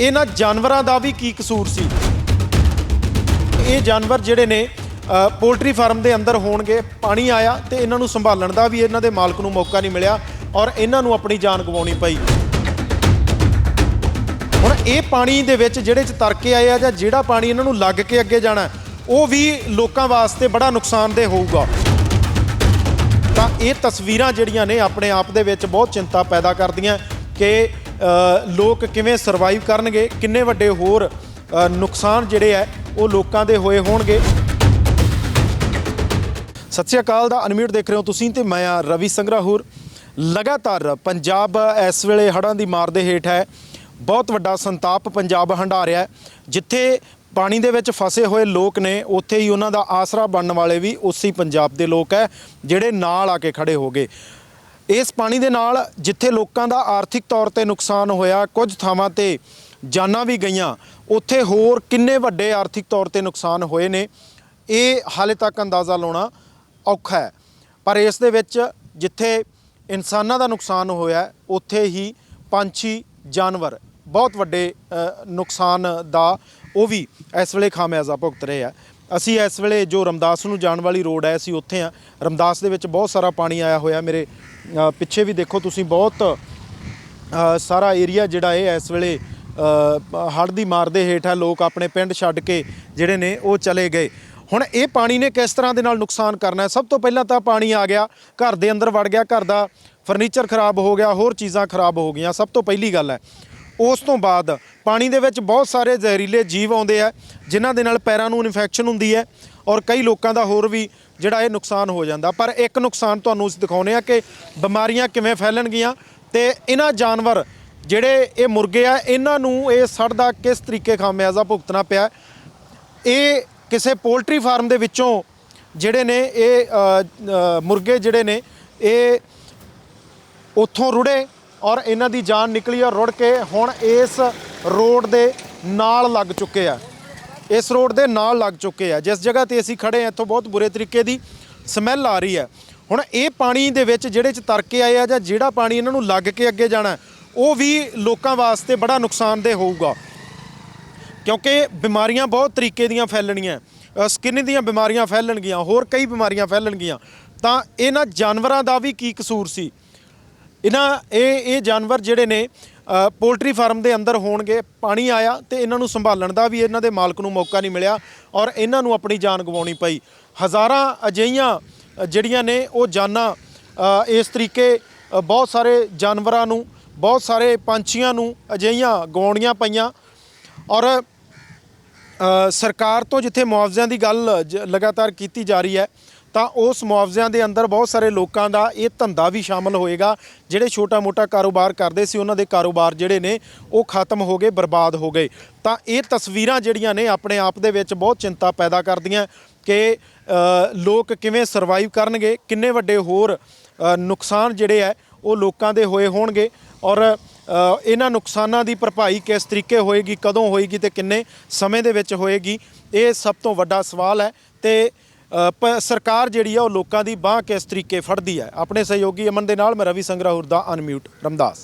ਇਹਨਾਂ ਜਾਨਵਰਾਂ ਦਾ ਵੀ ਕੀ ਕਸੂਰ ਸੀ? ਇਹ ਜਾਨਵਰ ਜਿਹੜੇ ਨੇ ਪੋਲਟਰੀ ਫਾਰਮ ਦੇ ਅੰਦਰ ਹੋਣਗੇ, ਪਾਣੀ ਆਇਆ ਤੇ ਇਹਨਾਂ ਨੂੰ ਸੰਭਾਲਣ ਦਾ ਵੀ ਇਹਨਾਂ ਦੇ ਮਾਲਕ ਨੂੰ ਮੌਕਾ ਨਹੀਂ ਮਿਲਿਆ ਔਰ ਇਹਨਾਂ ਨੂੰ ਆਪਣੀ ਜਾਨ ਗਵਾਉਣੀ ਪਈ। ਹੁਣ ਇਹ ਪਾਣੀ ਦੇ ਵਿੱਚ ਜਿਹੜੇ ਚ ਤਰਕੇ ਆਏ ਆ ਜਾਂ ਜਿਹੜਾ ਪਾਣੀ ਇਹਨਾਂ ਨੂੰ ਲੱਗ ਕੇ ਅੱਗੇ ਜਾਣਾ, ਉਹ ਵੀ ਲੋਕਾਂ ਵਾਸਤੇ ਬੜਾ ਨੁਕਸਾਨਦੇਹ ਹੋਊਗਾ। ਤਾਂ ਇਹ ਤਸਵੀਰਾਂ ਜਿਹੜੀਆਂ ਨੇ ਆਪਣੇ ਆਪ ਦੇ ਵਿੱਚ ਬਹੁਤ ਚਿੰਤਾ ਪੈਦਾ ਕਰਦੀਆਂ ਕਿ ਲੋਕ ਕਿਵੇਂ ਸਰਵਾਈਵ ਕਰਨਗੇ? ਕਿੰਨੇ ਵੱਡੇ ਹੋਰ ਨੁਕਸਾਨ ਜਿਹੜੇ ਆ ਉਹ ਲੋਕਾਂ ਦੇ ਹੋਏ ਹੋਣਗੇ? ਸਤਿ ਸ਼੍ਰੀ ਅਕਾਲ ਦਾ ਅਨਮਿਊਟ ਦੇਖ ਰਹੇ ਹੋ ਤੁਸੀਂ ਤੇ ਮੈਂ ਆ ਰਵੀ ਸੰਗਰਾਹੁਰ। ਲਗਾਤਾਰ ਪੰਜਾਬ ਇਸ ਵੇਲੇ ਹੜ੍ਹਾਂ ਦੀ ਮਾਰ ਦੇ ਹੇਠ ਹੈ। ਬਹੁਤ ਵੱਡਾ ਸੰਤਾਪ ਪੰਜਾਬ ਹੰਢਾ ਰਿਹਾ ਹੈ, ਜਿੱਥੇ ਪਾਣੀ ਦੇ ਵਿੱਚ ਫਸੇ ਹੋਏ ਲੋਕ ਨੇ, ਉੱਥੇ ਹੀ ਉਹਨਾਂ ਦਾ ਆਸਰਾ ਬਣਨ ਵਾਲੇ ਵੀ ਉਸੇ ਪੰਜਾਬ ਦੇ ਲੋਕ ਹੈ, ਜਿਹੜੇ ਨਾਲ ਆ ਕੇ ਖੜੇ ਹੋ ਗਏ। ਇਸ ਪਾਣੀ ਦੇ ਨਾਲ ਜਿੱਥੇ ਲੋਕਾਂ ਦਾ ਆਰਥਿਕ ਤੌਰ ਤੇ ਨੁਕਸਾਨ ਹੋਇਆ, ਕੁਝ ਥਾਵਾਂ ਤੇ ਜਾਨਾਂ ਵੀ ਗਈਆਂ। ਉੱਥੇ ਹੋਰ ਕਿੰਨੇ ਵੱਡੇ ਆਰਥਿਕ ਤੌਰ ਤੇ ਨੁਕਸਾਨ ਹੋਏ ਨੇ, ਇਹ ਹਾਲੇ ਤੱਕ ਅੰਦਾਜ਼ਾ ਲਾਉਣਾ ਔਖਾ ਹੈ। ਪਰ ਇਸ ਦੇ ਵਿੱਚ ਜਿੱਥੇ ਇਨਸਾਨਾਂ ਦਾ ਨੁਕਸਾਨ ਹੋਇਆ, ਉੱਥੇ ਹੀ ਪੰਛੀ, ਜਾਨਵਰ ਬਹੁਤ ਵੱਡੇ ਨੁਕਸਾਨ ਦਾ ਉਹ ਵੀ ਇਸ ਵੇਲੇ ਖਾਮਿਆਜ਼ਾ ਭੁਗਤ ਰਹੇ ਆ। ਅਸੀਂ ਇਸ ਵੇਲੇ ਜੋ ਰਮਦਾਸ ਨੂੰ ਜਾਣ ਵਾਲੀ ਰੋਡ ਹੈ, ਅਸੀਂ ਉੱਥੇ ਆ ਰਮਦਾਸ ਦੇ ਵਿੱਚ ਬਹੁਤ ਸਾਰਾ ਪਾਣੀ ਆਇਆ ਹੋਇਆ ਮੇਰੇ ਪਿੱਛੇ ਵੀ ਦੇਖੋ ਤੁਸੀਂ ਬਹੁਤ ਸਾਰਾ ਏਰੀਆ ਜਿਹੜਾ ਹੈ ਇਸ ਵੇਲੇ ਹੜ੍ਹ ਦੀ ਮਾਰ ਦੇ ਹੇਠ ਹੈ, ਲੋਕ ਆਪਣੇ ਪਿੰਡ ਛੱਡ ਕੇ ਜਿਹੜੇ ਨੇ ਉਹ ਚਲੇ ਗਏ। ਹੁਣ ਇਹ ਪਾਣੀ ਨੇ ਕਿਸ ਤਰ੍ਹਾਂ ਦੇ ਨਾਲ ਨੁਕਸਾਨ ਕਰਨਾ ਹੈ? ਸਭ ਤੋਂ ਪਹਿਲਾਂ ਤਾਂ ਪਾਣੀ ਆ ਗਿਆ, ਘਰ ਦੇ ਅੰਦਰ ਵੜ ਗਿਆ, ਘਰ ਦਾ ਫਰਨੀਚਰ ਖਰਾਬ ਹੋ ਗਿਆ, ਹੋਰ ਚੀਜ਼ਾਂ ਖਰਾਬ ਹੋ ਗਈਆਂ, ਸਭ ਤੋਂ ਪਹਿਲੀ ਗੱਲ ਹੈ। ਉਸ ਤੋਂ ਬਾਅਦ ਪਾਣੀ ਦੇ ਵਿੱਚ ਬਹੁਤ ਸਾਰੇ ਜ਼ਹਿਰੀਲੇ ਜੀਵ ਆਉਂਦੇ ਆ, ਜਿਨ੍ਹਾਂ ਦੇ ਨਾਲ ਪੈਰਾਂ ਨੂੰ ਇਨਫੈਕਸ਼ਨ ਹੁੰਦੀ ਹੈ। ਔਰ ਕਈ ਲੋਕਾਂ ਦਾ ਹੋਰ ਵੀ ਜਿਹੜਾ ਇਹ ਨੁਕਸਾਨ ਹੋ ਜਾਂਦਾ। ਪਰ ਇੱਕ ਨੁਕਸਾਨ ਤੁਹਾਨੂੰ ਅਸੀਂ ਦਿਖਾਉਨੇ ਆ ਕਿ ਬਿਮਾਰੀਆਂ ਕਿਵੇਂ ਫੈਲਣਗੀਆਂ ਤੇ ਇਹਨਾਂ ਜਾਨਵਰ ਜਿਹੜੇ ਇਹ ਮੁਰਗੇ ਆ, ਇਹਨਾਂ ਨੂੰ ਇਹ ਸੜ ਦਾ ਕਿਸ ਤਰੀਕੇ ਖਾਮਿਆਜ਼ਾ ਭੁਗਤਣਾ ਪਿਆ ਇਹ ਕਿਸੇ ਪੋਲਟਰੀ ਫਾਰਮ ਦੇ ਵਿੱਚੋਂ ਜਿਹੜੇ ਨੇ ਇਹ ਮੁਰਗੇ ਜਿਹੜੇ ਨੇ, ਇਹ ਉੱਥੋਂ ਰੁੜੇ ਔਰ ਇਹਨਾਂ ਦੀ ਜਾਨ ਨਿਕਲੀ ਔਰ ਰੁੜ ਕੇ ਹੁਣ ਇਸ ਰੋਡ ਦੇ ਨਾਲ ਲੱਗ ਚੁੱਕੇ ਆ। ਇਸ ਰੋਡ ਦੇ ਨਾਲ ਲੱਗ ਚੁੱਕੇ ਆ। ਜਿਸ ਜਗ੍ਹਾ ਤੇ ਅਸੀਂ ਖੜੇ ਆ, ਇੱਥੋਂ ਬਹੁਤ ਬੁਰੇ ਤਰੀਕੇ ਦੀ ਸਮੈਲ ਆ ਰਹੀ ਹੈ। ਹੁਣ ਇਹ ਪਾਣੀ ਦੇ ਵਿੱਚ ਜਿਹੜੇ ਚ ਤਰਕੇ ਆਏ ਆ ਜਾਂ ਜਿਹੜਾ ਪਾਣੀ ਇਹਨਾਂ ਨੂੰ ਲੱਗ ਕੇ ਅੱਗੇ ਜਾਣਾ, ਉਹ ਵੀ ਲੋਕਾਂ ਵਾਸਤੇ ਬੜਾ ਨੁਕਸਾਨਦੇਹ ਹੋਊਗਾ। ਕਿਉਂਕਿ ਬਿਮਾਰੀਆਂ ਬਹੁਤ ਤਰੀਕੇ ਦੀਆਂ ਫੈਲਣੀਆਂ ਸਕਿਨ ਦੀਆਂ ਬਿਮਾਰੀਆਂ ਫੈਲਣਗੀਆਂ, ਹੋਰ ਕਈ ਬਿਮਾਰੀਆਂ ਫੈਲਣਗੀਆਂ। ਤਾਂ ਇਹਨਾਂ ਜਾਨਵਰਾਂ ਦਾ ਵੀ ਕੀ ਕਸੂਰ ਸੀ? ਇਹਨਾਂ, ਇਹ ਇਹ ਜਾਨਵਰ ਜਿਹੜੇ ਨੇ ਪੋਲਟਰੀ ਫਾਰਮ ਦੇ ਅੰਦਰ ਹੋਣਗੇ, ਪਾਣੀ ਆਇਆ ਤੇ ਇਹਨਾਂ ਨੂੰ ਸੰਭਾਲਣ ਦਾ ਵੀ ਇਹਨਾਂ ਦੇ ਮਾਲਕ ਨੂੰ ਮੌਕਾ ਨਹੀਂ ਮਿਲਿਆ ਔਰ ਇਹਨਾਂ ਨੂੰ ਆਪਣੀ ਜਾਨ ਗਵਾਉਣੀ ਪਈ। ਹਜ਼ਾਰਾਂ ਅਜਿਹੀਆਂ ਜਿਹੜੀਆਂ ਨੇ ਉਹ ਜਾਨਾਂ ਇਸ ਤਰੀਕੇ ਬਹੁਤ ਸਾਰੇ ਜਾਨਵਰਾਂ ਨੂੰ, ਬਹੁਤ ਸਾਰੇ ਪੰਛੀਆਂ ਨੂੰ ਅਜਿਹੀਆਂ ਗਵਾਉਣੀਆਂ ਪਈਆਂ ਔਰ ਸਰਕਾਰ ਤੋਂ ਜਿੱਥੇ ਮੁਆਵਜ਼ਿਆਂ ਦੀ ਗੱਲ ਜ- ਲਗਾਤਾਰ ਕੀਤੀ ਜਾ ਰਹੀ ਹੈ ਤਾਂ ਉਸ ਮੁਆਵਜ਼ਿਆਂ ਦੇ ਅੰਦਰ ਬਹੁਤ ਸਾਰੇ ਲੋਕਾਂ ਦਾ ਇਹ ਧੰਦਾ ਵੀ ਸ਼ਾਮਲ ਹੋਏਗਾ। ਜਿਹੜੇ ਛੋਟਾ-ਮੋਟਾ ਕਾਰੋਬਾਰ ਕਰਦੇ ਸੀ, ਉਹਨਾਂ ਦੇ ਕਾਰੋਬਾਰ ਜਿਹੜੇ ਨੇ, ਉਹ ਖਤਮ ਹੋ ਗਏ, ਬਰਬਾਦ ਹੋ ਗਏ। ਤਾਂ ਇਹ ਤਸਵੀਰਾਂ ਜਿਹੜੀਆਂ ਨੇ, ਆਪਣੇ ਆਪ ਦੇ ਵਿੱਚ ਬਹੁਤ ਚਿੰਤਾ ਪੈਦਾ ਕਰਦੀਆਂ ਕਿ ਲੋਕ ਕਿਵੇਂ ਸਰਵਾਈਵ ਕਰਨਗੇ, ਕਿੰਨੇ ਵੱਡੇ ਹੋਰ ਨੁਕਸਾਨ ਜਿਹੜੇ ਹੈ, ਉਹ ਲੋਕਾਂ ਦੇ ਹੋਏ ਹੋਣਗੇ। ਔਰ ਇਹਨਾਂ ਨੁਕਸਾਨਾਂ ਦੀ ਭਰਪਾਈ ਕਿਸ ਤਰੀਕੇ ਹੋਏਗੀ, ਕਦੋਂ ਹੋਏਗੀ ਤੇ ਕਿੰਨੇ ਸਮੇਂ ਦੇ ਵਿੱਚ ਹੋਏਗੀ, ਇਹ ਸਭ ਤੋਂ ਵੱਡਾ ਸਵਾਲ ਹੈ। ਤੇ ਸਰਕਾਰ ਜਿਹੜੀ ਆ ਉਹ ਲੋਕਾਂ ਦੀ ਬਾਹ ਕਿਸ ਤਰੀਕੇ ਫੜਦੀ ਹੈ ਆਪਣੇ ਸਹਿਯੋਗੀ ਅਮਨ ਦੇ ਨਾਲ ਮੈਂ ਰਵੀ ਸੰਗਰਾਹੁਰ ਦਾ ਅਨਮਿਊਟ ਰਮਦਾਸ।